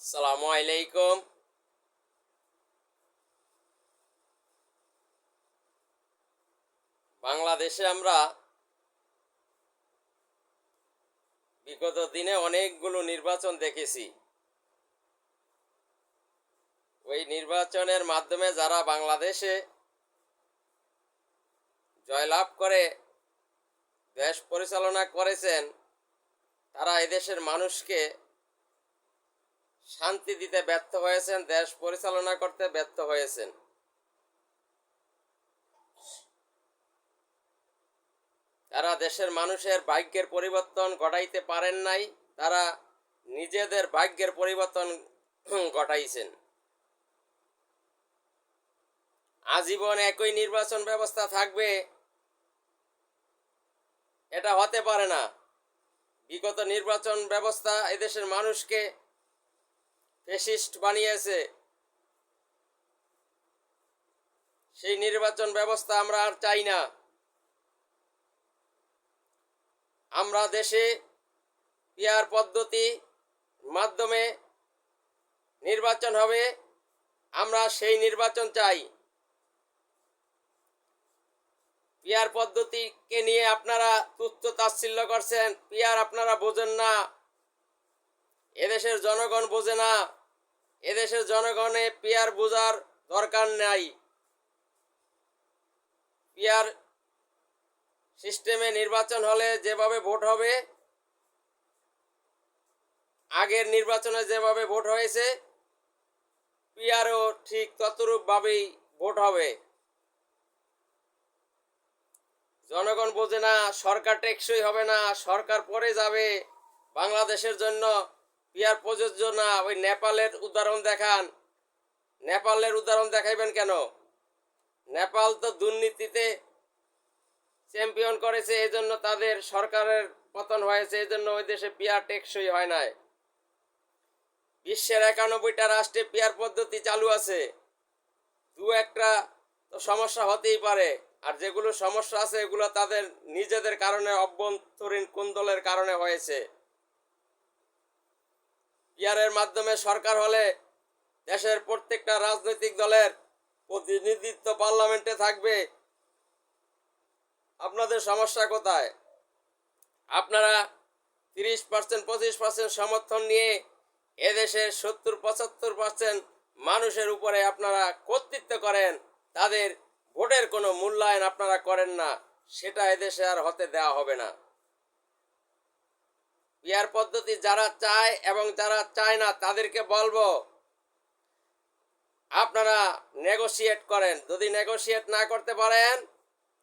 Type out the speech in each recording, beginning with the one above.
আসসালামু আলাইকুম বাংলাদেশে আমরা বিগত দিনে অনেকগুলো নির্বাচন দেখেছি। ওই নির্বাচনের মাধ্যমে যারা বাংলাদেশে জয়লাভ করে, দেশ পরিচালনা করেছেন, তারা এদেশের মানুষকে শান্তি দিতে ব্যর্থ হয়েছেন, দেশ পরিচালনা করতে ব্যর্থ হয়েছেন। তারা দেশের মানুষের ভাগ্যের পরিবর্তন ঘটাইতে পারেন নাই, তারা নিজেদের ভাগ্যের পরিবর্তন ঘটাইছেন। আজীবন একই নির্বাচন ব্যবস্থা থাকবে, এটা হতে পারে না। বিগত নির্বাচন ব্যবস্থা এদেশের মানুষকে ফেসিস্ট বানিয়েছে। সেই নির্বাচন ব্যবস্থা আমরা আর চাই না। আমরা দেশে পিয়ার পদ্ধতি মাধ্যমে নির্বাচন হবে, আমরা সেই নির্বাচন চাই। পিয়ার পদ্ধতিকে নিয়ে আপনারা তুচ্ছ তাচ্ছিল্য করছেন, পিয়ার আপনারা বোঝেন না, এদেশের জনগণ বোঝে না। এদেশের জনগণে পিয়ার বোঝার দরকার নাই। পিয়ার সিস্টেমে নির্বাচন হলে যেভাবে ভোট হবে, আগের নির্বাচনে যেভাবে ভোট হয়েছে, পিয়ারও ঠিক ততরূপভাবেই ভোট হবে। জনগণ বোঝে না, সরকার টেকসই হবে না, সরকার পরে যাবে বাংলাদেশের জন্য। পিয়ার প্রযোজ্য না। ওই নেপালের উদাহরণ দেখান। নেপালের উদাহরণ দেখাইবেন কেন? নেপাল তো দুর্নীতিতে চ্যাম্পিয়ন করেছে এই জন্য তাদের সরকারের পতন হয়েছে এই জন্য ওই দেশে পিয়ার টেকসই হয় নাই। বিশ্বের একানব্বইটা রাষ্ট্রে পিয়ার পদ্ধতি চালু আছে। দু একটা তো সমস্যা হতেই পারে, আর যেগুলো সমস্যা আছে, এগুলো তাদের নিজেদের কারণে অভ্যন্তরীণ কুন্দলের কারণে হয়েছে। পিয়ারের মাধ্যমে সরকার হলে দেশের প্রত্যেকটা রাজনৈতিক দলের প্রতিনিধিত্ব পার্লামেন্টে থাকবে। আপনাদের সমস্যা কোথায়? আপনারা তিরিশ পার্সেন্ট, পঁচিশ পার্সেন্ট সমর্থন নিয়ে এদেশের সত্তর, পঁচাত্তর পার্সেন্ট মানুষের উপরে আপনারা কর্তৃত্ব করেন, তাদের ভোটের কোনো মূল্যায়ন আপনারা করেন না, সেটা এদেশে আর হতে দেওয়া হবে না। পিয়ার পদ্ধতি যারা চায় এবং যারা চায় না, তাদেরকে বলব, আপনারা নেগোসিয়েট করেন। যদি নেগোসিয়েট না করতে পারেন,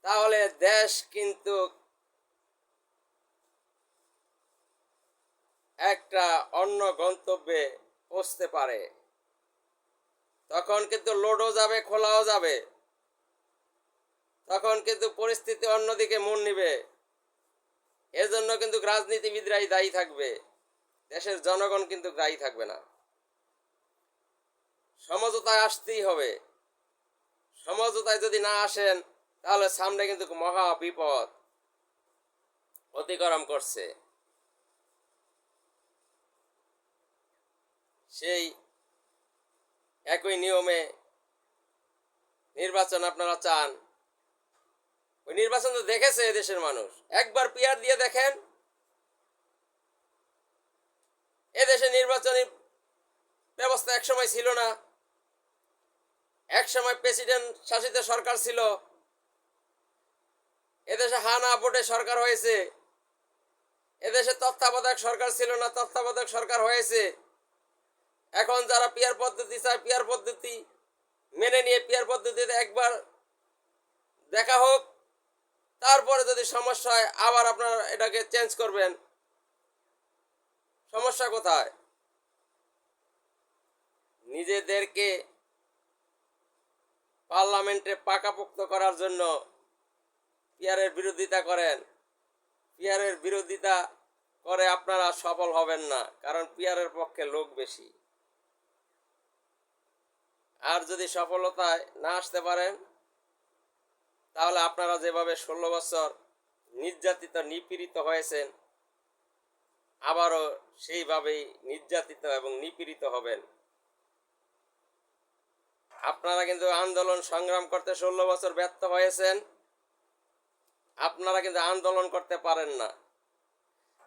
তাহলে দেশ কিন্তু একটা অন্য গন্তব্যে পৌঁছতে পারে। তখন কিন্তু লোডও যাবে, খোলাও যাবে। তখন কিন্তু পরিস্থিতি অন্যদিকে মন নিবে। এর জন্য কিন্তু রাজনীতিবিদরাই দায়ী থাকবে। দেশের জনগণ কিন্তু দায়ী থাকবে না। সমঝোতায় আসতেই হবে। সমঝোতায় যদি না আসেন, তাহলে সামনে কিন্তু মহা বিপদ। অতিক্রম করছে। সেই একই নিয়মে নির্বাচন আপনারা চান। নির্বাচন তো দেখেছে এদেশের মানুষ। একবার পিয়ার দিয়ে দেখেন। এদেশে নির্বাচনী ব্যবস্থা একসময় ছিল না। একসময় প্রেসিডেন্ট শাসিত সরকার ছিল। এদেশে হানা ভোটে সরকার হয়েছে। এদেশে তত্ত্বাবধায়ক সরকার ছিল না, তত্ত্বাবধায়ক সরকার হয়েছে। এখন যারা পিয়ার পদ্ধতি চায়, পিয়ার পদ্ধতি মেনে নিয়ে পিয়ার পদ্ধতিতে একবার দেখা হোক। তারপরে যদি সমস্যা হয়, আবার আপনারা এটাকে চেঞ্জ করবেন। সমস্যা কোথায়? নিজেদেরকে পার্লামেন্টে পাকাপোক্ত করার জন্য পিয়ারের বিরোধিতা করেন। পিয়ারের বিরোধিতা করে আপনারা সফল হবেন না, কারণ পিয়ারের পক্ষে লোক বেশি। আর যদি সফলতায় না আসতে পারেন তাহলে আপনারা যেভাবে ষোলো বছর নির্যাতিত, নিপীড়িত হয়েছেন, আবারও সেইভাবেই নির্যাতিত এবং নিপীড়িত হবেন। আপনারা কিন্তু আন্দোলন সংগ্রাম করতে ষোলো বছর ব্যর্থ হয়েছেন। আপনারা কিন্তু আন্দোলন করতে পারেন না।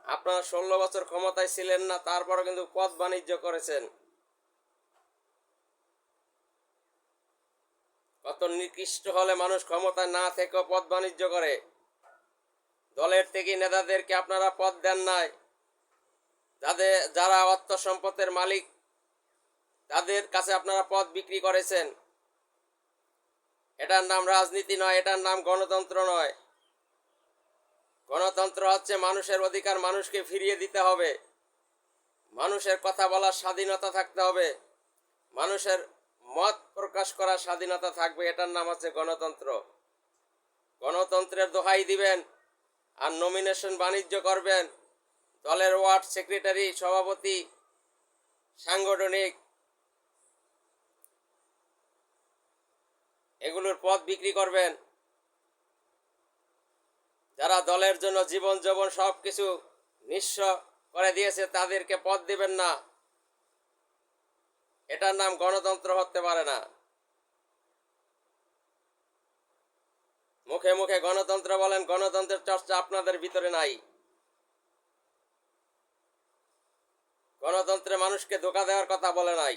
আপনারা ষোলো বছর ক্ষমতায় ছিলেন না, তারপরও কিন্তু পথ বাণিজ্য করেছেন। কত নিকৃষ্ট হলে মানুষ ক্ষমতায় না থেকেও পথ বাণিজ্য করে। দলের থেকে নেতাদেরকে আপনারা পদ দেন নাই। যাদের যারা অর্থ সম্পদের মালিক, তাদের কাছে আপনারা পদ বিক্রি করেছেন। এটার নাম রাজনীতি নয়, এটার নাম গণতন্ত্র নয়। গণতন্ত্র হচ্ছে মানুষের অধিকার মানুষকে ফিরিয়ে দিতে হবে। মানুষের কথা বলার স্বাধীনতা থাকতে হবে। মানুষের মত প্রকাশ করার স্বাধীনতা থাকবে, এটার নাম হচ্ছে গণতন্ত্র। গণতন্ত্রের দোহাই দিবেন আর নমিনেশন বাণিজ্য করবেন। দলের ওয়ার্ড সেক্রেটারি, সভাপতি, সাংগঠনিক। এগুলোর পদ বিক্রি করবেন। যারা দলের জন্য জীবন যৌবন সব কিছু নিঃস্ব করে দিয়েছে, তাদেরকে পদ দিবেন না। এটার নাম গণতন্ত্র হতে পারে না। মুখে মুখে গণতন্ত্র বলেন, গণতন্ত্রের চর্চা আপনাদের ভিতরে নাই। গণতন্ত্রে মানুষকে ধোকা দেওয়ার কথা বলে নাই।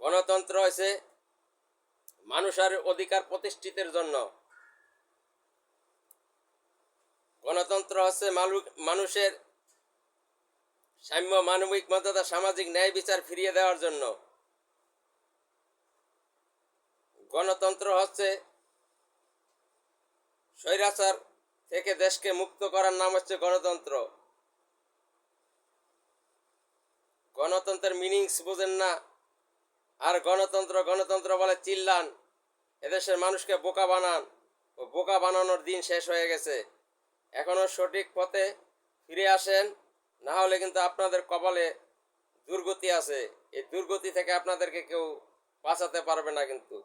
গণতন্ত্র হয়েছে মানুষের অধিকার প্রতিষ্ঠিতের জন্য। গণতন্ত্র হচ্ছে মানুষের সাম্য মানবিক মর্যাদা সামাজিক ন্যায় বিচার ফিরিয়ে দেওয়ার জন্য। গণতন্ত্র হচ্ছে স্বৈরাচার থেকে দেশকে মুক্ত করার নাম হচ্ছে গণতন্ত্র। গণতন্ত্রের মিনিংস বোঝেন না। আর গণতন্ত্র গণতন্ত্র বলে চিল্লান। এদেশের মানুষকে বোকা বানান। ও বোকা বানানোর দিন শেষ হয়ে গেছে। এখনও সঠিক পথে ফিরে আসেন না হলে কিন্তু আপনাদের কপালে দুর্গতি আছে। এই দুর্গতি থেকে আপনাদেরকে কেউ বাঁচাতে পারবে না কিন্তু।